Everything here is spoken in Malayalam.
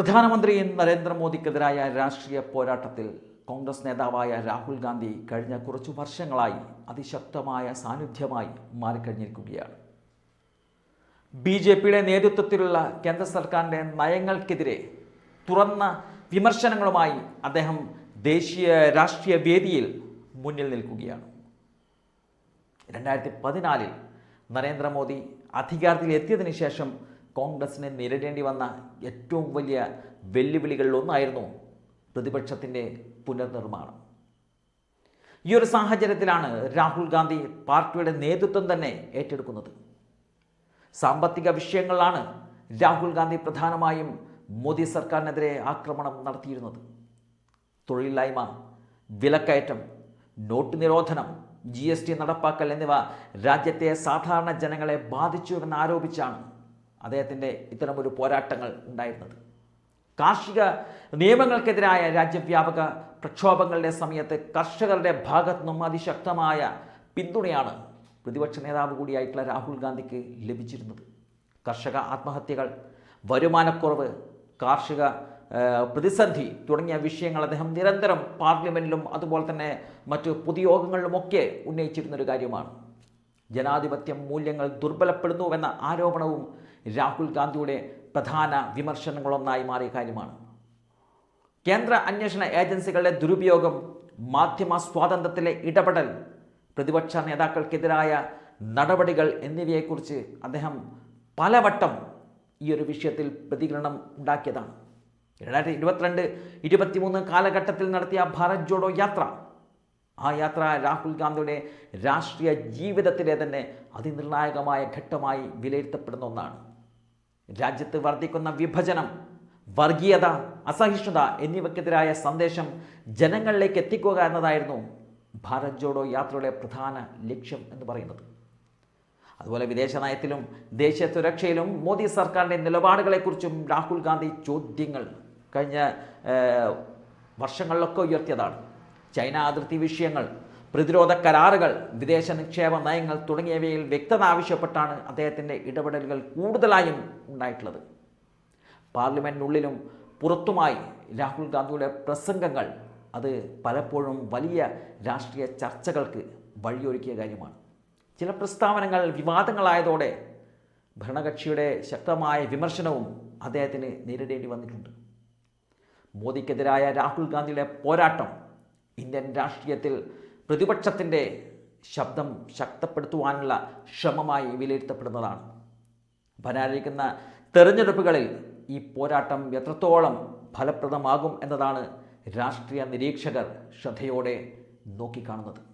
പ്രധാനമന്ത്രി നരേന്ദ്രമോദിക്കെതിരായ രാഷ്ട്രീയ പോരാട്ടത്തിൽ കോൺഗ്രസ് നേതാവായ രാഹുൽ ഗാന്ധി കഴിഞ്ഞ കുറച്ചു വർഷങ്ങളായി അതിശക്തമായ സാന്നിധ്യമായി മാറിക്കഴിഞ്ഞിരിക്കുകയാണ്. ബി ജെ പിയുടെ നേതൃത്വത്തിലുള്ള കേന്ദ്ര സർക്കാരിന്റെ നയങ്ങൾക്കെതിരെ തുറന്ന വിമർശനങ്ങളുമായി അദ്ദേഹം ദേശീയ രാഷ്ട്രീയ വേദിയിൽ മുന്നിൽ നിൽക്കുകയാണ്. രണ്ടായിരത്തി പതിനാലിൽ നരേന്ദ്രമോദി അധികാരത്തിൽ എത്തിയതിനു ശേഷം കോൺഗ്രസിനെ നേരിടേണ്ടി വന്ന ഏറ്റവും വലിയ വെല്ലുവിളികളിലൊന്നായിരുന്നു പ്രതിപക്ഷത്തിന്റെ പുനർനിർമ്മാണം. ഈ ഒരു സാഹചര്യത്തിലാണ് രാഹുൽ ഗാന്ധി പാർട്ടിയുടെ നേതൃത്വം തന്നെ ഏറ്റെടുക്കുന്നത്. സാമ്പത്തിക വിഷയങ്ങളാണ് രാഹുൽ ഗാന്ധി പ്രധാനമായും മോദി സർക്കാരിനെതിരെ ആക്രമണം നടത്തിയിരുന്നത്. തൊഴിലില്ലായ്മ വിലക്കയറ്റം നോട്ട് നിരോധനം ജി എസ് ടി നടപ്പാക്കൽ എന്നിവ രാജ്യത്തെ സാധാരണ ജനങ്ങളെ ബാധിച്ചു ആരോപിച്ചാണ് അദ്ദേഹത്തിന്റെ ഇത്തരമൊരു പോരാട്ടങ്ങൾ ഉണ്ടായിരുന്നത്. കാർഷിക നിയമങ്ങൾക്കെതിരായ രാജ്യവ്യാപക പ്രക്ഷോഭങ്ങളുടെ സമയത്ത് കർഷകരുടെ ഭാഗത്തു നിന്നും അതിശക്തമായ പിന്തുണയാണ് പ്രതിപക്ഷ നേതാവ് കൂടിയായിട്ടുള്ള രാഹുൽ ഗാന്ധിക്ക് ലഭിച്ചിരുന്നത്. കർഷക ആത്മഹത്യകൾ വരുമാനക്കുറവ് കാർഷിക പ്രതിസന്ധി തുടങ്ങിയ വിഷയങ്ങൾ അദ്ദേഹം നിരന്തരം പാർലമെന്റിലും അതുപോലെ തന്നെ മറ്റ് പൊതുയോഗങ്ങളിലുമൊക്കെ ഉന്നയിച്ചിരുന്നൊരു കാര്യമാണ്. ജനാധിപത്യ മൂല്യങ്ങൾ ദുർബലപ്പെടുന്നുവെന്ന ആരോപണവും രാഹുൽ ഗാന്ധിയുടെ പ്രധാന വിമർശനങ്ങളൊന്നായി മാറിയ കാര്യമാണ്. കേന്ദ്ര അന്വേഷണ ഏജൻസികളുടെ ദുരുപയോഗം മാധ്യമ സ്വാതന്ത്ര്യത്തിലെ ഇടപെടൽ പ്രതിപക്ഷ നേതാക്കൾക്കെതിരായ നടപടികൾ എന്നിവയെക്കുറിച്ച് അദ്ദേഹം പലവട്ടം ഈ ഒരു വിഷയത്തിൽ പ്രതികരണം ഉണ്ടാക്കിയതാണ്. രണ്ടായിരത്തി ഇരുപത്തിരണ്ട് ഇരുപത്തിമൂന്ന് കാലഘട്ടത്തിൽ നടത്തിയ ഭാരത് ജോഡോ യാത്ര ആ യാത്ര രാഹുൽ ഗാന്ധിയുടെ രാഷ്ട്രീയ ജീവിതത്തിലെ തന്നെ അതിനിർണായകമായ ഘട്ടമായി വിലയിരുത്തപ്പെടുന്ന ഒന്നാണ്. രാജ്യത്ത് വർദ്ധിക്കുന്ന വിഭജനം വർഗീയത അസഹിഷ്ണുത എന്നിവയ്ക്കെതിരായ സന്ദേശം ജനങ്ങളിലേക്ക് എത്തിക്കുക എന്നതായിരുന്നു ഭാരത് ജോഡോ യാത്രയുടെ പ്രധാന ലക്ഷ്യം എന്ന് പറയുന്നത്. അതുപോലെ വിദേശ നയത്തിലും ദേശീയ സുരക്ഷയിലും മോദി സർക്കാരിന്റെ നിലപാടുകളെക്കുറിച്ചും രാഹുൽ ഗാന്ധി ചോദ്യങ്ങൾ കഴിഞ്ഞ വർഷങ്ങളിലൊക്കെ ഉയർത്തിയതാണ്. ചൈന അതിർത്തി വിഷയങ്ങൾ പ്രതിരോധ കരാറുകൾ വിദേശ നിക്ഷേപ നയങ്ങൾ തുടങ്ങിയവയിൽ വ്യക്തത ആവശ്യപ്പെട്ടാണ് അദ്ദേഹത്തിന്റെ ഇടപെടലുകൾ കൂടുതലായും ഉണ്ടായിട്ടുള്ളത്. പാർലമെന്റിനുള്ളിലും പുറത്തുമായി രാഹുൽ ഗാന്ധിയുടെ പ്രസംഗങ്ങൾ അത് പലപ്പോഴും വലിയ രാഷ്ട്രീയ ചർച്ചകൾക്ക് വഴിയൊരുക്കിയ കാര്യമാണ്. ചില പ്രസ്താവനകൾ വിവാദങ്ങളായതോടെ ഭരണകക്ഷിയുടെ ശക്തമായ വിമർശനവും അദ്ദേഹത്തിന് നേരിടേണ്ടി വന്നിട്ടുണ്ട്. മോദിക്കെതിരായ രാഹുൽ ഗാന്ധിയുടെ പോരാട്ടം ഇന്ത്യൻ രാഷ്ട്രീയത്തിൽ പ്രതിപക്ഷത്തിന്റെ ശബ്ദം ശക്തപ്പെടുത്തുവാനുള്ള ശ്രമമായി വിലയിരുത്തപ്പെടുന്നതാണ്. വരാനിരിക്കുന്ന തെരഞ്ഞെടുപ്പുകളിൽ ഈ പോരാട്ടം എത്രത്തോളം ഫലപ്രദമാകും എന്നതാണ് രാഷ്ട്രീയ നിരീക്ഷകർ ശ്രദ്ധയോടെ നോക്കിക്കാണുന്നത്.